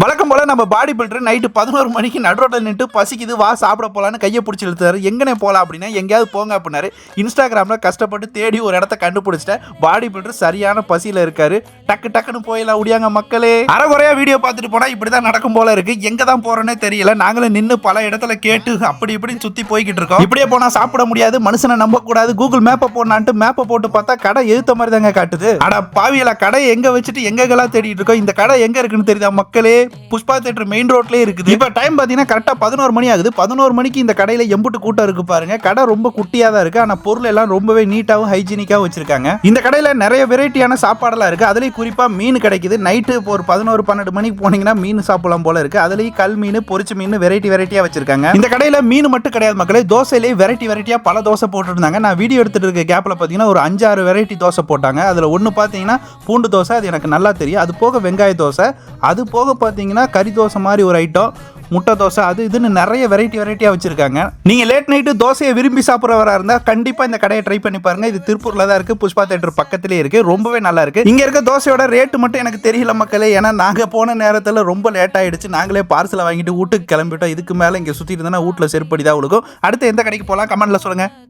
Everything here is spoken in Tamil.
வழக்கம் போல நம்ம பாடி பில்டர் நைட்டு பதினோரு மணிக்கு நடுரோட்டில் நின்று பசிக்குது வா சாப்பிட போலான்னு கையை பிடிச்சி இழுத்தாரு. எங்கனே போகலாம் அப்படின்னா எங்கேயாவது போங்க அப்படின்னாரு. இன்ஸ்டாகிராமில் கஷ்டப்பட்டு தேடி ஒரு இடத்த கண்டுபிடிச்சிட்டேன். பாடி பில்டர் சரியான பசியில் இருக்காரு. டக்கு டக்குன்னு போயிடலாம் முடியாங்க மக்களே. அறகுறையாக வீடியோ பார்த்துட்டு போனால் இப்படி தான் நடக்கும் போல இருக்கு. எங்கே தான் போகிறோன்னே தெரியல. நாங்களும் நின்று பல இடத்துல கேட்டு அப்படி இப்படின்னு சுற்றி போய்கிட்டு இருக்கோம். இப்படியே போனால் சாப்பிட முடியாது. மனுஷனை நம்பக்கூடாது கூகுள் மேப்பை போடலான்ட்டு மேப்பை போட்டு பார்த்தா கடை எழுத்த மாதிரி தாங்க காட்டுது. அட பாவியில் கடை எங்கே வச்சுட்டு எங்கெல்லாம் தேடிட்டு இருக்கோம்? இந்த கடை எங்கே இருக்குன்னு தெரியுதா மக்களே? புஷ்பா தேட்டர் மெயின் ரோட்லயே இருக்குது. இப்போ டைம் பார்த்தீங்கன்னா கரெக்டாக பதினோரு மணி ஆகுது. பதினோரு மணிக்கு இந்த கடையில எம்புட்டு கூட்டம் இருக்கு பாருங்க. கடை ரொம்ப குட்டியா தான் இருக்கு. ஆனா பொருள் எல்லாம் ரொம்பவே நீட்டாவும் ஹைஜீனிக்காவும் வச்சிருக்காங்க. இந்த கடையில நிறைய வெரைட்டியான சாப்பாடெல்லாம் இருக்கு. அதுலயும் குறிப்பா மீன் கிடைக்குது. நைட்டு இப்போ ஒரு பதினோரு பன்னெண்டு மணிக்கு போனீங்கன்னா மீன் சாப்பிடலாம் போல இருக்கு. அதுலயும் கல் மீன் பொரிச்ச மீன் வெரைட்டி வெரைட்டியா வச்சிருக்காங்க. இந்த கடையில மீன் மட்டும் கிடையாது மக்களே. தோசையிலேயே வெரைட்டி வெரைட்டியா பல தோசை போட்டுருந்தாங்க. நான் வீடியோ எடுத்துட்டு இருக்க கேப்ல பாத்தீங்கன்னா ஒரு அஞ்சாறு வெரைட்டி தோசை போட்டாங்க. அதுல ஒன்னு பாத்தீங்கன்னா பூண்டு தோசை அது எனக்கு நல்லா தெரியும். அது போக வெங்காய தோசை. அது போக பார்த்தீங்கன்னா கறி தோசை மாதிரி ஒரு ஐட்டம் முட்டை தோசை அது இதுன்னு நிறைய வெரைட்டி வெரைட்டியாக வச்சுருக்காங்க. நீங்கள் லேட் நைட்டு தோசையை விரும்பி சாப்பிட்றவராக இருந்தால் கண்டிப்பாக இந்த கடையை ட்ரை பண்ணி பாருங்க. இது திருப்பூரில் தான் இருக்குது புஷ்பா தேட்டர் பக்கத்துலேயே இருக்குது ரொம்பவே நல்லா இருக்குது இங்கே இருக்க தோசையோட ரேட்டு மட்டும் எனக்கு தெரியல மக்களே. ஏன்னா நாங்கள் போன நேரத்தில் ரொம்ப லேட் ஆகிடுச்சு நாங்களே பார்சலை வாங்கிட்டு வீட்டுக்கு கிளம்பிட்டோம். இதுக்கு மேலே இங்கே சுற்றிட்டு இருந்தால் வீட்டில் செருப்படி தான் விழுகும் அடுத்து எந்த கடைக்கு போகலாம் கமெண்ட்டில் சொல்லுங்கள்